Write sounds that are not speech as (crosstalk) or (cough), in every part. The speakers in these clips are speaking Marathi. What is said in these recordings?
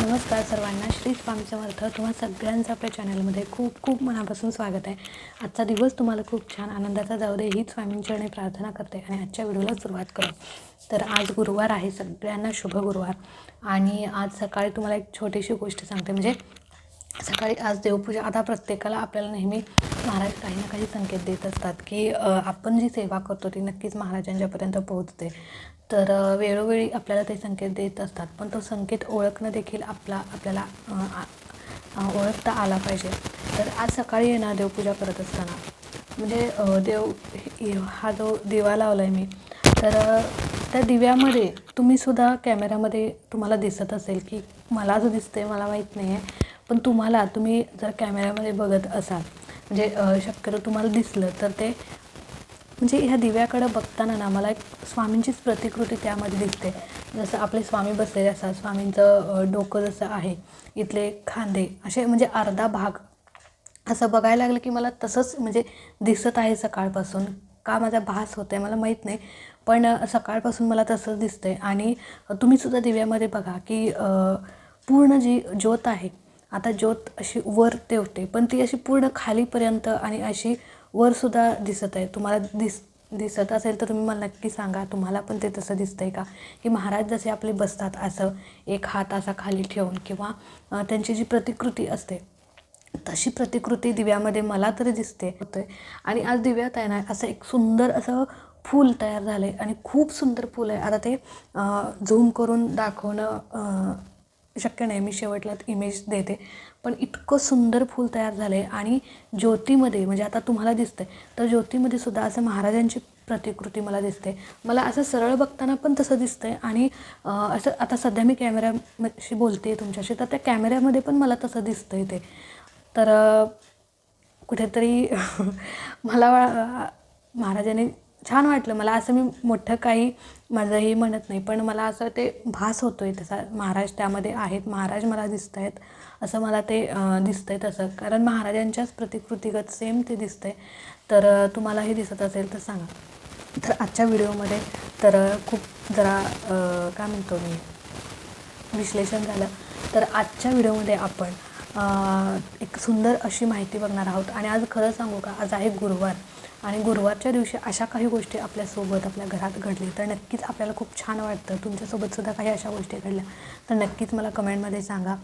नमस्कार सर्वांना. श्री स्वामी समर्थ तुम्हा सगळ्यांचं आपल्या चॅनलमध्ये खूप खूप मनापासून स्वागत आहे. आजचा दिवस तुम्हाला खूप छान आनंदाचा जाऊ दे हीच स्वामींचरणी प्रार्थना करते आणि आजच्या व्हिडिओला सुरुवात करू. तर आज गुरुवार आहे सगळ्यांना शुभ गुरुवार. आणि आज सकाळी तुम्हाला एक छोटीशी गोष्ट सांगते. म्हणजे सकाळी आज देवपूजा आता प्रत्येकाला आपल्याला नेहमी महाराज काही ना काही संकेत देत असतात की आपण जी सेवा करतो ती नक्कीच महाराजांच्यापर्यंत पोहोचते. तर वेळोवेळी आपल्याला ते संकेत देत असतात. पण तो संकेत ओळखणं देखील आपला आपल्याला आ- ओळखता आला पाहिजे. तर आज सकाळी येणार देवपूजा करत असताना. म्हणजे देव हे- हा जो दिवा लावला आहे मी तर त्या दिव्यामध्ये तुम्ही सुद्धा कॅमेऱ्यामध्ये तुम्हाला दिसत असेल की मला जो दिसते मला माहीत नाही आहे पण तुम्हाला तुम्ही जर कॅमेऱ्यामध्ये बघत असाल म्हणजे शक्यतो तुम्हाला दिसलं तर ते म्हणजे ह्या दिव्याकडं बघताना ना मला एक स्वामींचीच प्रतिकृती त्यामध्ये दिसते. जसं आपले स्वामी बसलेले असतात स्वामींचं डोकं जसं आहे इथले खांदे असे म्हणजे अर्धा भाग. असं बघायला लागलं की मला तसंच म्हणजे दिसत आहे सकाळपासून. का माझा भास होत आहे मला माहीत नाही पण सकाळपासून मला तसंच दिसतं आहे आणि तुम्हीसुद्धा दिव्यामध्ये बघा की पूर्ण जी ज्योत आहे आता ज्योत अशी वर तेवते पण ती अशी पूर्ण खालीपर्यंत आणि अशी वरसुद्धा दिसत आहे. तुम्हाला दिस दिसत असेल तर तुम्ही मला नक्की सांगा तुम्हाला पण ते तसं दिसतं आहे का? की महाराज जसे आपले बसतात असं एक हात असा खाली ठेवून किंवा त्यांची जी प्रतिकृती असते तशी प्रतिकृती दिव्यामध्ये मला तरी दिसते होते आणि आज दिव्यात आहे. ना असं एक सुंदर असं फूल तयार झालं आहे आणि खूप सुंदर फूल आहे. आता ते झूम करून दाखवणं शक्य नाही मी शेवटला इमेज देते. पण इतकं सुंदर फूल तयार झालं आहे आणि ज्योतीमध्ये म्हणजे आता तुम्हाला दिसतंय तर ज्योतीमध्ये सुद्धा असं महाराजांची प्रतिकृती मला दिसते. मला असं सरळ बघताना पण तसं दिसतं आहे आणि असं आता सध्या मी कॅमेऱ्याशी बोलते तुमच्याशी तर त्या कॅमेऱ्यामध्ये पण मला तसं दिसतं आहे ते. तर कुठेतरी (laughs) मला वा- महाराजांनी छान वाटलं. मला असं मी मोठं काही माझं हे म्हणत नाही पण मला असं ते भास होतो आहे तसा. महाराज त्यामध्ये आहेत महाराज मला दिसत आहेत असं मला ते दिसतं आहे तसं. कारण महाराजांच्याच प्रतिकृतीगत सेम ते दिसतं आहे तर तुम्हाला हे दिसत असेल तर सांगा. तर आजच्या व्हिडिओमध्ये तर खूप जरा काय म्हणतो मी? विश्लेषण झालं. तर आजच्या व्हिडिओमध्ये आपण एक सुंदर अशी माहिती बघणार आहोत. आणि आज खरं सांगू का? आज आहे गुरुवार. आणि गुरुवारच्या दिवशी अशा काही गोष्टी आपल्यासोबत आपल्या घरात घडली तर नक्कीच आपल्याला खूप छान वाटतं. तुमच्यासोबतसुद्धा काही अशा गोष्टी घडल्या तर नक्कीच मला कमेंटमध्ये सांगा.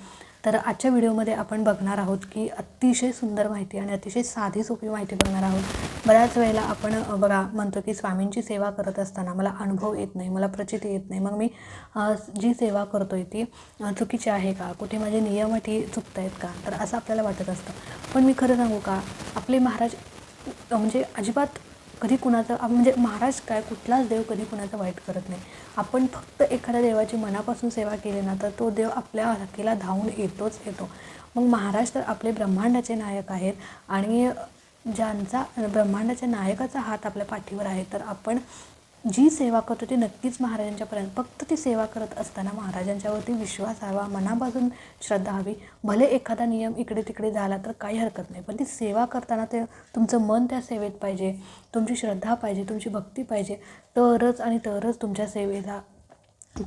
तर आजच्या व्हिडिओमध्ये आपण बघणार आहोत की अतिशय सुंदर माहिती आणि अतिशय साधी सोपी माहिती बघणार आहोत. बऱ्याच वेळेला आपण बघा म्हणतो की स्वामींची सेवा करत असताना मला अनुभव येत नाही मला प्रचिती येत नाही. मग मी जी सेवा करतोय ती चुकीची आहे का? कुठे माझे नियम अटी चुकत आहेत का? तर असं आपल्याला वाटत असतं. पण मी खरं सांगू का? आपले महाराज म्हणजे अजिबात कधी कुणाचं म्हणजे महाराज काय कुठलाच देव कधी कुणाचं वाईट करत नाही. आपण फक्त एखाद्या देवाची मनापासून सेवा केली ना तर तो देव आपल्या हकीला धावून येतोच येतो. मग महाराज तर आपले ब्रह्मांडाचे नायक आहेत आणि ज्यांचा ब्रह्मांडाच्या नायकाचा हात आपल्या पाठीवर आहे तर आपण जी सेवा करतो ती नक्कीच महाराजांच्यापर्यंत. फक्त ती सेवा करत असताना महाराजांच्यावरती विश्वास हवा मनापासून श्रद्धा हवी. भले एखादा नियम इकडे तिकडे झाला तर काही हरकत नाही. पण ती सेवा करताना ते तुमचं मन त्या सेवेत पाहिजे तुमची श्रद्धा पाहिजे तुमची भक्ती पाहिजे. तरच आणि तरच तुमच्या सेवेला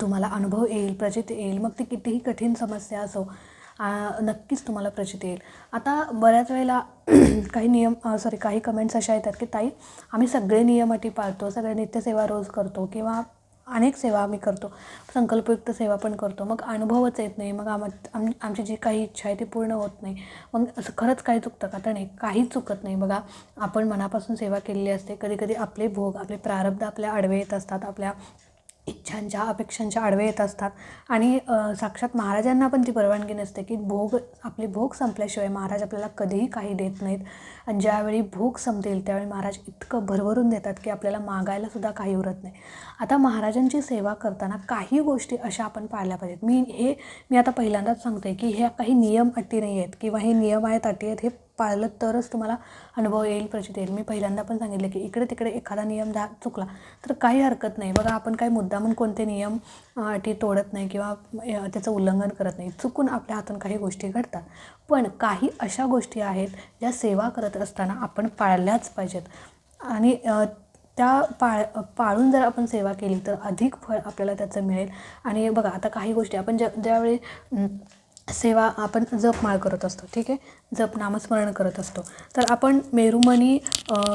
तुम्हाला अनुभव येईल प्रचित येईल. मग ती कितीही कठीण समस्या असो नक्कीच तुम्हाला प्रचिती येईल. आता बऱ्याच वेळेला (clears throat) काही नियम सॉरी काही कमेंट्स अशा येतात की ताई आम्ही सगळे नियम अटी पाळतो सगळे नित्यसेवा रोज करतो किंवा अनेक सेवा आम्ही करतो संकल्पयुक्त सेवा पण करतो. मग अनुभवच येत नाही मग आम आम आमची जी काही इच्छा आहे ती पूर्ण होत नाही. मग असं खरंच काही चुकतं का? तर नाही काहीच चुकत नाही. बघा आपण मनापासून सेवा केलेली असते. कधीकधी आपले भोग आपले प्रारब्ध आपल्या आडवे येत असतात आपल्या इच्छांच्या अपेक्षांच्या आडवे येत असतात. आणि साक्षात महाराजांना पण ती परवानगी नसते की भोग आपले भोग संपल्याशिवाय महाराज आपल्याला कधीही काही देत नाहीत. आणि ज्यावेळी भोग संपतील त्यावेळी महाराज इतकं भरभरून देतात की आपल्याला मागायला सुद्धा काही उरत नाही. आता महाराजांची सेवा करताना काही गोष्टी अशा आपण पाळल्या पाहिजेत. मी हे मी आता पहिल्यांदाच सांगते की ह्या काही नियम अटी नाही आहेत किंवा हे नियम आहेत अटी आहेत हे पाळलं तरच तुम्हाला अनुभव येईल प्रचित येईल. मी पहिल्यांदा पण सांगितलं की इकडे तिकडे एखादा नियम जा चुकला तर काही हरकत नाही. बघा आपण काही मुद्दामून कोणते नियम अटी तोडत नाही किंवा त्याचं उल्लंघन करत नाही. चुकून आपल्या हातून काही गोष्टी घडतात. पण काही अशा गोष्टी आहेत ज्या सेवा करत असताना आपण पाळल्याच पाहिजेत. आणि त्या पाळ पाळून जर आपण सेवा केली तर अधिक फळ आपल्याला त्याचं मिळेल. आणि बघा आता काही गोष्टी आपण ज्या ज्यावेळी सेवा आपण जपमाळ करत असतो ठीक आहे? जप नामस्मरण करत असतो. तर आपण मेरुमणी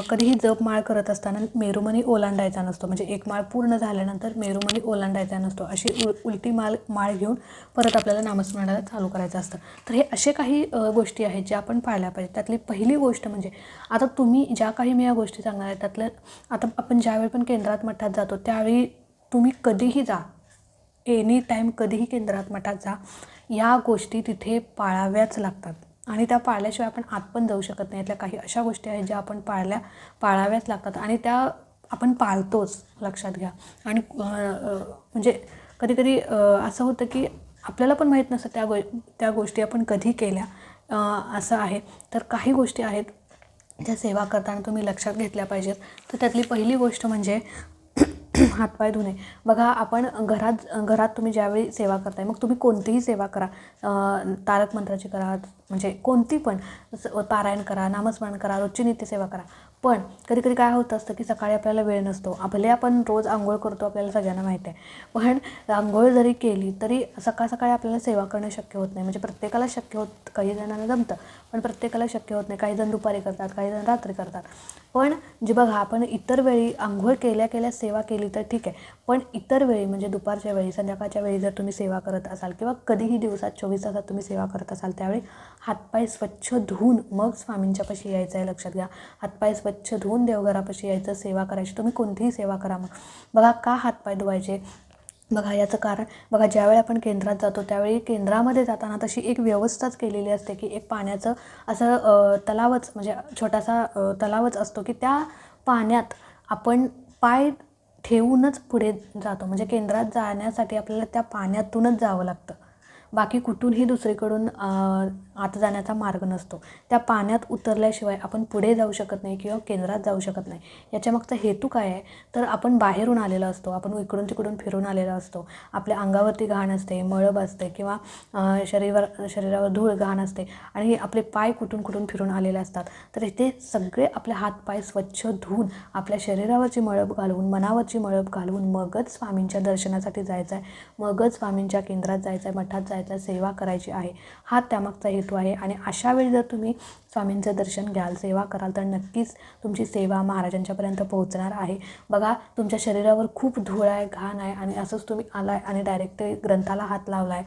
कधीही जपमाळ करत असताना मेरुमणी ओलांडायचा नसतो. म्हणजे एक माळ पूर्ण झाल्यानंतर मेरुमणी ओलांडायचा नसतो. अशी उल उलटी माळ माळ घेऊन परत आपल्याला नामस्मरणाला चालू करायचं असतं. तर हे असे काही गोष्टी आहेत ज्या आपण पाळल्या पाहिजे त्यातली पहिली गोष्ट म्हणजे आता तुम्ही ज्या काही मी या गोष्टी सांगणार आहे त्यातल्या आता आपण ज्यावेळी पण केंद्रात मठात जातो त्यावेळी तुम्ही कधीही जा. एनी टाईम कधीही केंद्रात मठात जा. या गोष्टी तिथे पाळाव्याच लागतात. आणि त्या पाळल्याशिवाय आपण आत पण जाऊ शकत नाही. यातल्या काही अशा गोष्टी आहेत ज्या आपण पाळल्या पाळाव्याच लागतात. आणि त्या आपण पाळतोच लक्षात घ्या. आणि म्हणजे कधीकधी असं होतं की आपल्याला पण माहीत नसतं त्या गो त्या गोष्टी आपण कधी केल्या. असं आहे. तर काही गोष्टी आहेत ज्या सेवा करताना तुम्ही लक्षात घेतल्या पाहिजेत. तर त्यातली पहिली गोष्ट म्हणजे (clears throat) हातपाय धुणे. बघा आपण घरात घरात तुम्ही ज्यावेळी सेवा करताय मग तुम्ही कोणतीही सेवा करा. तारक मंत्राची करा म्हणजे कोणती पण स- पारायण करा नामस्मरण करा रोजची नित्यसेवा करा. पण कधी कधी काय होत असतं की सकाळी आपल्याला वेळ नसतो. भले आपण रोज आंघोळ करतो आपल्याला सगळ्यांना माहिती आहे. पण आंघोळ जरी केली तरी सकाळ सकाळी आपल्याला सेवा करणं शक्य होत नाही. म्हणजे प्रत्येकाला शक्य होत काही जणांना जमतं पण प्रत्येकाला शक्य होत नाही. काही जण दुपारी करतात काही जण रात्री करतात. पण जे बघा आपण इतर वेळी आंघोळ केल्या केल्या सेवा केली तर ठीक आहे. पण इतर वेळी म्हणजे दुपारच्या वेळी संध्याकाळच्या वेळी जर तुम्ही सेवा करत असाल किंवा कधीही दिवसात चोवीस तासात तुम्ही सेवा करत असाल त्यावेळी हातपाय स्वच्छ धुवून मग स्वामींच्या पाशी यायचं आहे लक्षात घ्या. हातपाय स्वच्छ धुवून देवघरापाशी यायचं सेवा करायची. तुम्ही कोणतीही सेवा करा मग. बघा का हातपाय धुवायचे? बघा याचं कारण बघा ज्यावेळी आपण केंद्रात जातो त्यावेळी केंद्रामध्ये जाताना तशी एक व्यवस्थाच केलेली असते की एक पाण्याचं असं तलावच म्हणजे छोटासा तलावच असतो की त्या पाण्यात आपण पाय ठेवूनच पुढे जातो. म्हणजे केंद्रात जाण्यासाठी आपल्याला त्या पाण्यातूनच जावं लागतं. बाकी कुठूनही दुसरीकडून आत जाण्याचा मार्ग नसतो. त्या पाण्यात उतरल्याशिवाय आपण पुढे जाऊ शकत नाही किंवा केंद्रात जाऊ शकत नाही. याच्या मागचा हेतू काय आहे? तर आपण बाहेरून आलेला असतो. आपण इकडून तिकडून फिरून आलेला असतो. आपल्या अंगावरती घाण असते मळब असते किंवा शरीरावर शरीरावर धूळ घाण असते आणि आपले पाय कुठून कुठून फिरून आलेले असतात. तर इथे सगळे आपले हातपाय स्वच्छ धुवून आपल्या शरीरावरची मळब घालवून मनावरची मळब घालवून मगच स्वामींच्या दर्शनासाठी जायचं आहे मगच स्वामींच्या केंद्रात जायचं आहे मठात जायचं आहे सेवा करायची आहे हा त्यामागचा हेतू आहे. आणि अशा वेळी जर तुम्ही स्वामींचं दर्शन घ्याल सेवा कराल तर नक्कीच तुमची सेवा महाराजांच्यापर्यंत पोहोचणार आहे. बघा तुमच्या शरीरावर खूप धूळ आहे घाण आहे आणि असंच तुम्ही आला आहे आणि डायरेक्ट ग्रंथाला हात लावला आहे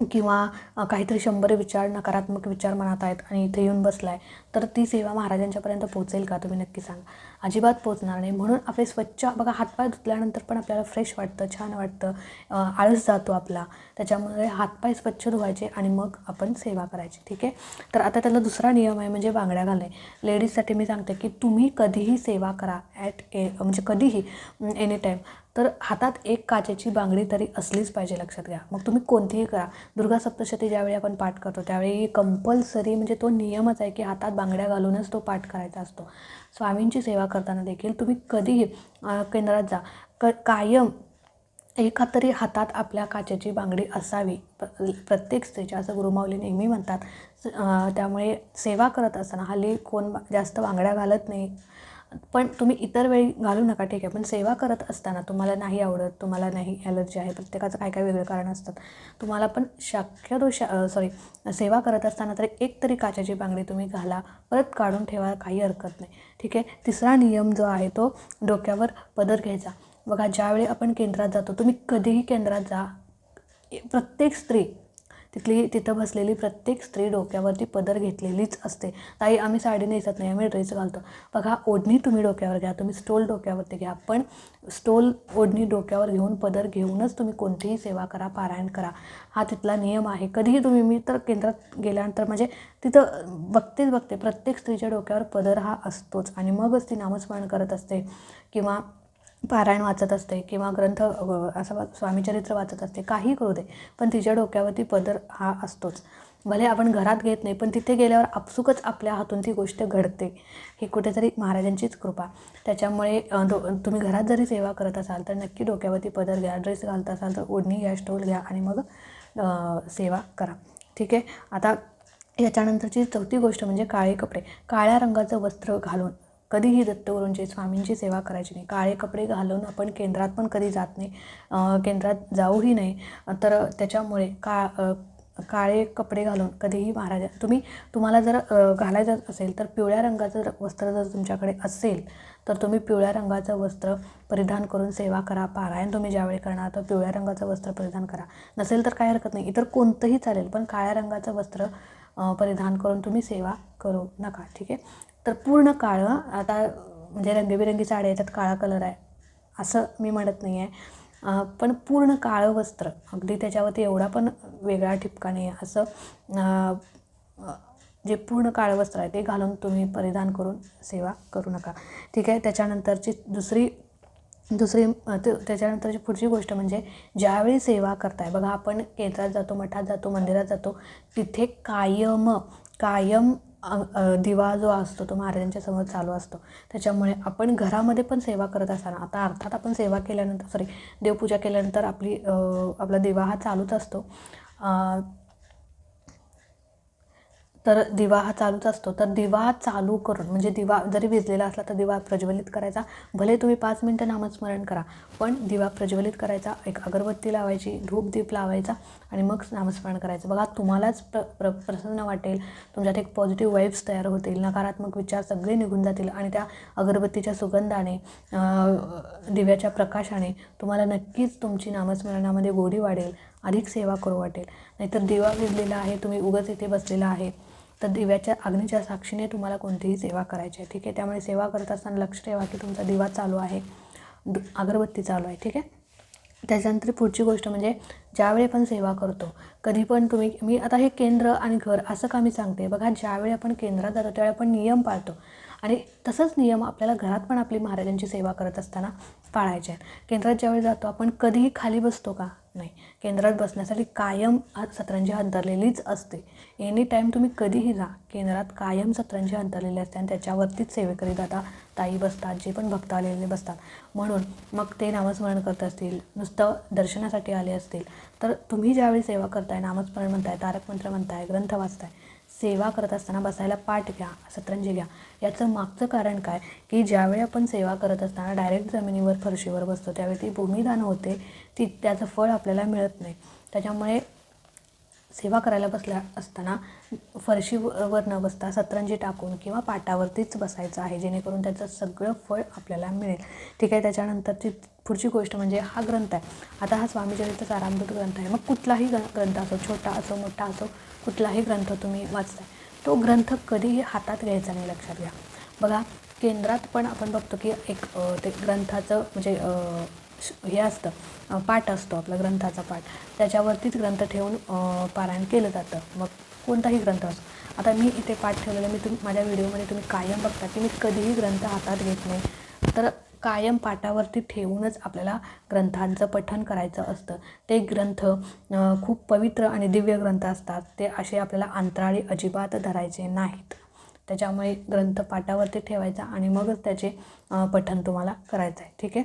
किंवा काहीतरी शंभर विचार नकारात्मक विचार मनात आहेत आणि इथे येऊन बसला आहे तर ती सेवा महाराजांच्यापर्यंत पोहोचेल का? तुम्ही नक्की सांगा. अजिबात पोचणार नाही. म्हणून आपले स्वच्छ बघा हातपाय धुतल्यानंतर पण आपल्याला फ्रेश वाटतं छान वाटतं. आळस जातो आपला. त्याच्यामुळे हातपाय स्वच्छ धुवायचे आणि मग आपण सेवा करायची ठीक आहे? तर आता त्याला दुसरा नियम आहे म्हणजे बांगड्या घालणे. लेडीजसाठी मी सांगते की तुम्ही कधीही सेवा करा ॲट ए म्हणजे कधीही एनी टाईम तर हातात एक काचेची बांगडी तरी असलीच पाहिजे लक्षात घ्या. मग तुम्ही कोणतीही करा. दुर्गा सप्तशती ज्यावेळी आपण पाठ करतो त्यावेळी कंपल्सरी म्हणजे तो नियमच आहे की हातात बांगड्या घालूनच तो पाठ करायचा असतो. स्वामींची सेवा करताना देखील तुम्ही कधीही केंद्रात जा. क कायम एका तरी हातात आपल्या काचेची बांगडी असावी. प्रत्येक स्त्रीच्या असं गुरुमाऊली नेहमी म्हणतात. त्यामुळे सेवा करत असताना हल्ली कोण जास्त बांगड्या घालत नाही. पण तुम्ही इतर वेळी घालू नका ठीक आहे. पण सेवा करत असताना तुम्हाला नाही आवडत तुम्हाला नाही ॲलर्जी आहे प्रत्येकाचं काय काय वेगळं कारण असतात. तुम्हाला पण शक्यतो शा सॉरी सेवा करत असताना तरी एक तरी काचेची बांगडी तुम्ही घाला परत काढून ठेवा काही हरकत नाही. ठीक आहे? तिसरा नियम जो आहे तो डोक्यावर पदर घ्यायचा. बघा ज्यावेळी आपण केंद्रात जातो तुम्ही कधीही केंद्रात जा. प्रत्येक स्त्री तिथली तिथं बसलेली प्रत्येक स्त्री डोक्यावरती पदर घेतलेलीच असते. ताई आम्ही साडी नेसत नाही आम्ही ड्रेस घालतो. बघा ओढणी तुम्ही डोक्यावर घ्या तुम्ही स्टोल डोक्यावरती घ्या. पण स्टोल ओढणी डोक्यावर घेऊन पदर घेऊनच तुम्ही कोणतीही सेवा करा पारायण करा. हा तिथला नियम आहे. कधीही तुम्ही मी तर केंद्रात गेल्यानंतर म्हणजे तिथं बघतेच बघते प्रत्येक स्त्रीच्या डोक्यावर पदर हा असतोच. आणि मगच ती नामस्मरण करत असते. किंवा पारायण वाचत असते किंवा ग्रंथ असं वा- स्वामीचरित्र वाचत असते काही करू दे पण तिच्या डोक्यावरती पदर हा असतोच. भले आपण घरात घेत नाही पण तिथे गेल्यावर आपसुकच आपल्या हातून ती गोष्ट घडते. ही कुठेतरी महाराजांचीच कृपा. त्याच्यामुळे दो तुम्ही घरात जरी सेवा करत असाल तर नक्की डोक्यावरती पदर घ्या ड्रेस घालत असाल तर ओढणी घ्या स्टोल घ्या आणि मग सेवा करा. ठीक आहे? आता याच्यानंतरची चौथी गोष्ट म्हणजे काळे कपडे. काळ्या रंगाचं वस्त्र घालून कधीही दत्तगुरूंची स्वामींची सेवा करायची नाही. काळे कपडे घालून आपण केंद्रात पण कधी जात नाही. केंद्रात जाऊही नाही. तर त्याच्यामुळे का काळे कपडे घालून कधीही महाराजा तुम्ही तुम्हाला जर घालायचं असेल तर पिवळ्या रंगाचं जर वस्त्र जर तुमच्याकडे असेल तर तुम्ही पिवळ्या रंगाचं वस्त्र परिधान करून सेवा करा. पारायण तुम्ही ज्यावेळी करणार तर पिवळ्या रंगाचं वस्त्र परिधान करा. नसेल तर काही हरकत नाही. इतर कोणतंही चालेल पण काळ्या रंगाचं वस्त्र परिधान करून तुम्ही सेवा करू नका. ठीक आहे? तर पूर्ण काळं आता म्हणजे रंगीबेरंगी साड्या याच्यात काळा कलर आहे असं मी म्हणत नाही आहे पण पूर्ण काळं वस्त्र अगदी त्याच्यावरती एवढा पण वेगळा ठिपका नाही आहे असं जे पूर्ण काळं वस्त्र आहे ते घालून तुम्ही परिधान करून सेवा करू नका. ठीक आहे? त्याच्यानंतरची दुसरी दुसरी अ, त्याच्यानंतरची पुढची गोष्ट म्हणजे ज्यावेळी सेवा करताय बघा आपण केंद्रात जातो मठात जातो मंदिरात जातो तिथे कायम कायम दिवा जो असतो तो महाराजांच्या समोर चालू असतो. त्याच्यामुळे आपण घरामध्ये पण सेवा करत असताना आता अर्थात आपण सेवा केल्यानंतर सॉरी देवपूजा केल्यानंतर आपली आपला दिवा हा चालूच असतो. तर दिवा हा चालूच असतो. तर दिवा चालू करून म्हणजे दिवा जरी विजलेला असला तर दिवा प्रज्वलित करायचा. भले तुम्ही पाच मिनटं नामस्मरण करा पण दिवा प्रज्वलित करायचा एक अगरबत्ती लावायची धूप दीप लावायचा आणि मग नामस्मरण करायचं. बघा तुम्हालाच प्र प्र प्रसन्न वाटेल. तुमच्यात एक पॉझिटिव्ह वाईब्स तयार होतील नकारात्मक विचार सगळे निघून जातील आणि त्या अगरबत्तीच्या सुगंधाने दिव्याच्या प्रकाशाने तुम्हाला नक्कीच तुमची नामस्मरणामध्ये गोडी वाढेल अधिक सेवा करू वाटेल. नाहीतर दिवा विजलेला आहे तुम्ही उगच इथे बसलेला आहे. तर दिव्याच्या अग्नीच्या साक्षीने तुम्हाला कोणतीही सेवा करायची आहे ठीक आहे? त्यामुळे सेवा करत असताना लक्ष ठेवा की तुमचा दिवा चालू आहे दु- अगरबत्ती चालू आहे ठीक आहे? त्याच्यानंतर पुढची गोष्ट म्हणजे ज्यावेळी आपण सेवा करतो कधी पण तुम्ही मी आता हे केंद्र आणि घर असं का मी सांगते? बघा ज्यावेळी आपण केंद्रात जातो त्यावेळी आपण नियम पाळतो. आणि तसंच नियम आपल्याला घरात पण आपली महाराजांची सेवा करत असताना पाळायचे आहेत. केंद्रात ज्यावेळी जातो आपण कधीही खाली बसतो का? नाही. केंद्रात बसण्यासाठी कायम हा सतरंजी अंतरलेलीच असते. एनी टाईम तुम्ही कधीही जा. केंद्रात कायम सतरंजी अंतरलेली असते आणि त्याच्यावरतीच सेवेकरी दादा ताई बसतात जे पण भक्त आलेले बसतात. म्हणून मग ते नामस्मरण करत असतील नुसतं दर्शनासाठी आले असतील तर तुम्ही ज्यावेळी सेवा करताय नामस्मरण म्हणताय तारक मंत्र म्हणताय ग्रंथ वाचताय सेवा करत असताना बसायला पाठ घ्या सतरंजी घ्या. याचं मागचं कारण काय? की ज्यावेळी आपण सेवा करत असताना डायरेक्ट जमिनीवर फरशीवर बसतो त्यावेळी ती भूमिदान होते ती त्याचं फळ आपल्याला मिळत नाही. त्याच्यामुळे सेवा करायला बसल्या असताना फरशीवर न बसता सतरंजी टाकून किंवा पाटावरतीच बसायचं आहे जेणेकरून त्याचं सगळं फळ आपल्याला मिळेल. ठीक आहे त्याच्यानंतरची पुढची गोष्ट म्हणजे हा ग्रंथ आहे. आता हा स्वामीचरित्र सारांभूत ग्रंथ आहे. मग कुठलाही ग्रंथ असो छोटा असो मोठा असो कुठलाही ग्रंथ तुम्ही वाचताय तो ग्रंथ कधीही हातात घ्यायचा नाही लक्षात घ्या. बघा केंद्रात पण आपण बघतो की एक ते ग्रंथाचं म्हणजे श- हे असतं पाठ असतो आपला ग्रंथाचा पाठ. त्याच्यावरतीच ग्रंथ ठेवून पारायण केलं जातं. मग कोणताही ग्रंथ असतो आता मी इथे पाठ ठेवलेला मी तुम माझ्या व्हिडिओमध्ये तुम्ही कायम बघता की मी कधीही ग्रंथ हातात घेत नाही. तर कायम पाटावरती ठेवूनच आपल्याला ग्रंथांचं पठण करायचं असतं. ते ग्रंथ खूप पवित्र आणि दिव्य ग्रंथ असतात. ते असे आपल्याला अंतराळी अजिबात धरायचे नाहीत. त्याच्यामुळे ग्रंथ पाटावरती ठेवायचा आणि मगच त्याचे पठन पठण तुम्हाला करायचं आहे. ठीक आहे?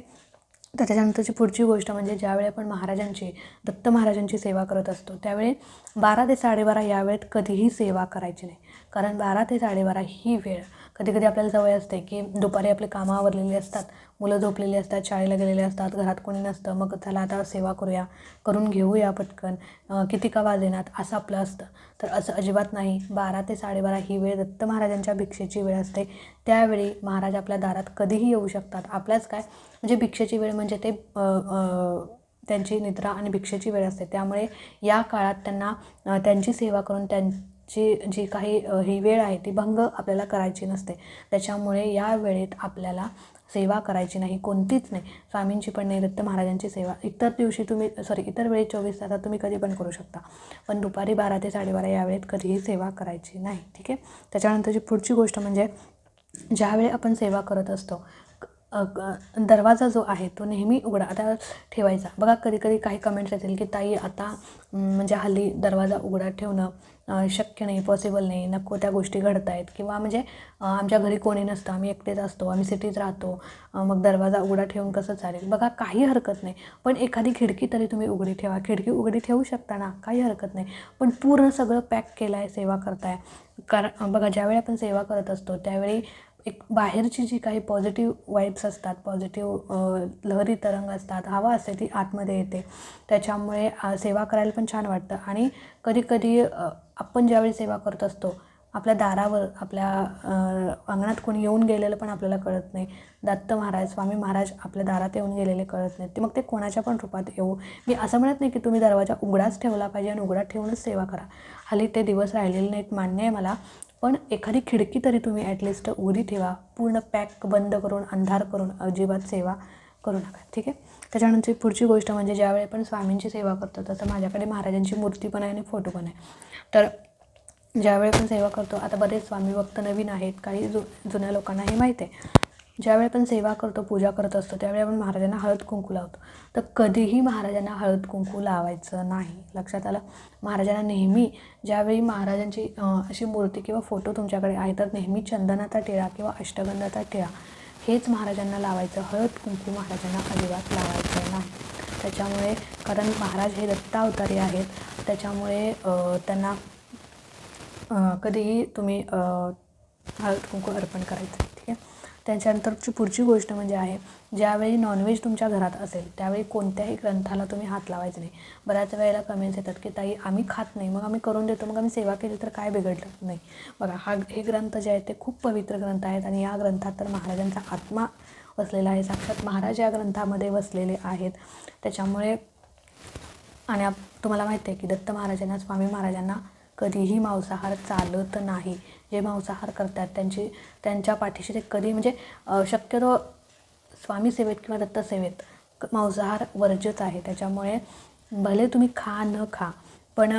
तर त्याच्यानंतरची पुढची गोष्ट म्हणजे ज्यावेळी आपण महाराजांची दत्त महाराजांची सेवा करत असतो त्यावेळी बारा ते साडेबारा या वेळेत कधीही सेवा करायची नाही. कारण बारा ते साडेबारा ही वेळ कधी कधी आपल्याला सवय असते की दुपारी आपले कामं आवरलेली असतात मुलं झोपलेली असतात शाळेला गेलेले असतात घरात कोणी नसतं मग चला आता सेवा करूया करून घेऊया पटकन किती का वाजेनात असं आपलं असतं. तर असं अजिबात नाही. बारा ते साडेबारा ही वेळ दत्त महाराजांच्या भिक्षेची वेळ असते. त्यावेळी महाराज आपल्या दारात कधीही येऊ शकतात. आपल्याच काय? म्हणजे भिक्षेची वेळ म्हणजे ते त्यांची निद्रा आणि भिक्षेची वेळ असते. त्यामुळे या काळात त्यांना त्यांची सेवा करून त्यां जी जी काही ही वेळ आहे ती भंग आपल्याला करायची नसते. त्याच्यामुळे या वेळेत आपल्याला सेवा करायची नाही कोणतीच नाही. स्वामींची पण नाही दत्त महाराजांची सेवा. इतर दिवशी तुम्ही सॉरी इतर वेळी चोवीस तासात तुम्ही कधी पण करू शकता. पण दुपारी बारा ते साडेबारा या वेळेत कधीही सेवा करायची नाही ठीक आहे? त्याच्यानंतरची पुढची गोष्ट म्हणजे ज्यावेळी आपण सेवा करत असतो दरवाजा जो आहे तो नेहमी उघडा आता ठेवायचा. बघा कधी कधी काही कमेंट्स येतील की ताई आता म्हणजे हल्ली दरवाजा उघडा ठेवणं शक्य नाही पॉसिबल नाही. नको त्या गोष्टी घडत आहेत किंवा म्हणजे आमच्या घरी कोणी नसतं. आम्ही एकटेच असतो. आम्ही सिटीत राहतो. मग दरवाजा उघडा ठेवून कसं चालेल? बघा काही हरकत नाही. पण एखादी खिडकी तरी तुम्ही उघडी ठेवा. खिडकी उघडी ठेवू शकता ना? काही हरकत नाही. पण पूर्ण सगळं पॅक केलं आहे सेवा करताय. कारण बघा ज्यावेळी आपण सेवा करत असतो त्यावेळी एक बाहेरची जी काही पॉझिटिव्ह वाईब्स असतात पॉझिटिव्ह लहरी तरंग असतात हवा असते ती आतमध्ये येते. त्याच्यामुळे सेवा करायला पण छान वाटतं. आणि कधीकधी आपण ज्यावेळी सेवा करत असतो आपल्या दारावर आपल्या अंगणात कोणी येऊन गेलेलं पण आपल्याला कळत नाही. दत्त महाराज स्वामी महाराज आपल्या दारात येऊन गेलेले कळत नाहीत. ते मग ते कोणाच्या पण रूपात येऊ. मी असं म्हणत नाही की तुम्ही दरवाजा उघडाच ठेवला पाहिजे आणि उघडा ठेवूनच सेवा करा. हल्ली ते दिवस राहिलेले नाहीत मान्य आहे मला. पण एखादी खिडकी तरी तुम्ही ॲटलिस्ट उघडी ठेवा पूर्ण पॅक बंद करून अंधार करून अजिबात सेवा करू नका ठीक आहे? त्याच्यानंतर पुढची गोष्ट म्हणजे ज्यावेळी आपण स्वामींची सेवा करतो तसं माझ्याकडे महाराजांची मूर्ती पण आहे आणि फोटो पण आहे. तर ज्यावेळी आपण सेवा करतो आता बरेच स्वामी भक्त नवीन आहेत काही जु जुन्या लोकांना हे माहीत आहे. ज्यावेळी आपण सेवा करतो पूजा करत असतो त्यावेळी आपण महाराजांना हळद कुंकू लावतो. तर कधीही महाराजांना हळद कुंकू लावायचं नाही. लक्षात आलं? महाराजांना नेहमी ज्यावेळी महाराजांची अशी मूर्ती किंवा फोटो तुमच्याकडे आहे तर नेहमी चंदनाचा टिळा किंवा अष्टगंधाचा टिळा हेच महाराजांना लावायचं. हळद कुंकू महाराजांना अजिबात लावायचं नाही. त्याच्यामुळे कारण महाराज हे दत्तावतारी आहेत त्याच्यामुळे त्यांना कधीही तुम्ही हळद कुंकू अर्पण करायचं. त्याच्यानंतरची पुढची गोष्ट म्हणजे आहे ज्यावेळी नॉनव्हेज तुमच्या घरात असेल त्यावेळी कोणत्याही ग्रंथाला तुम्ही हात लावायचे नाही. बऱ्याच वेळेला कमेंट्स येतात की ताई आम्ही खात नाही मग आम्ही करून देतो मग आम्ही सेवा केली तर काय बिघडलं? नाही. बघा हा हे ग्रंथ जे आहेत ते खूप पवित्र ग्रंथ आहेत आणि या ग्रंथात तर महाराजांचा आत्मा वसलेला आहे. साक्षात महाराज या ग्रंथामध्ये वसलेले आहेत. त्याच्यामुळे आणि आप तुम्हाला माहिती आहे की दत्त महाराजांना स्वामी महाराजांना कधीही मांसाहार चालत नाही. जे मांसाहार करतात त्यांची त्यांच्या पाठीशी ते कधी म्हणजे शक्यतो स्वामी सेवेत किंवा दत्तसेवेत मांसाहार वर्जच आहे. त्याच्यामुळे भले तुम्ही खा न खा पण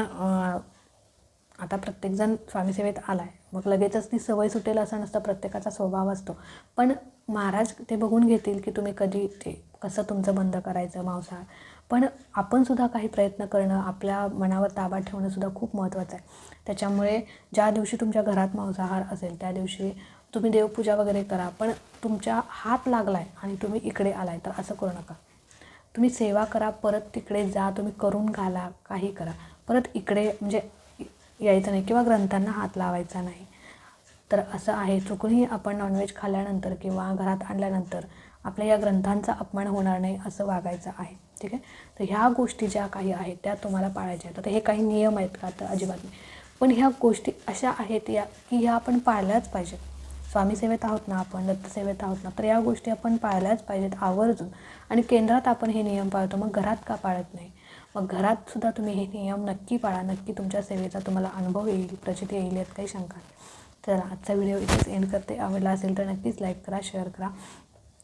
आता प्रत्येकजण स्वामीसेवेत आला आहे मग लगेचच ती सवय सुटेल असं नसतं. प्रत्येकाचा स्वभाव असतो. पण महाराज ते बघून घेतील की तुम्ही कधी ते कसं तुमचं बंद करायचं मांसाहार. पण आपणसुद्धा काही प्रयत्न करणं आपल्या मनावर ताबा ठेवणंसुद्धा खूप महत्त्वाचं आहे. त्याच्यामुळे ज्या दिवशी तुमच्या घरात मांसाहार असेल त्या दिवशी तुम्ही देवपूजा वगैरे करा पण तुमच्या हात लागला आहे आणि तुम्ही इकडे आलाय तर असं करू नका. तुम्ही सेवा करा परत तिकडे जा तुम्ही करून घाला काही करा. परत इकडे म्हणजे यायचं नाही किंवा ग्रंथांना हात लावायचा नाही. तर असं आहे चुकूनही आपण नॉनव्हेज खाल्ल्यानंतर किंवा घरात आणल्यानंतर आपल्या या ग्रंथांचा अपमान होणार नाही असं वागायचं आहे. ठीक आहे? तर ह्या गोष्टी ज्या काही आहेत त्या तुम्हाला पाळायच्या आहेत. आता हे काही नियम आहेत का? तर अजिबात नाही. पण ह्या गोष्टी अशा आहेत या की ह्या आपण पाळल्याच पाहिजेत. स्वामी सेवेत आहोत ना आपण दत्तसेवेत आहोत ना तर या गोष्टी आपण पाळल्याच पाहिजेत आवर्जून. आणि केंद्रात आपण हे नियम पाळतो मग घरात का पाळत नाही? मग घरात सुद्धा तुम्ही हे नियम नक्की पाळा नक्की तुमच्या सेवेचा तुम्हाला अनुभव येईल प्रचिती येईल यात काही शंका नाही. तर आजचा व्हिडिओ इथेच एंड करते. आवडला असेल तर नक्कीच लाईक करा शेअर करा.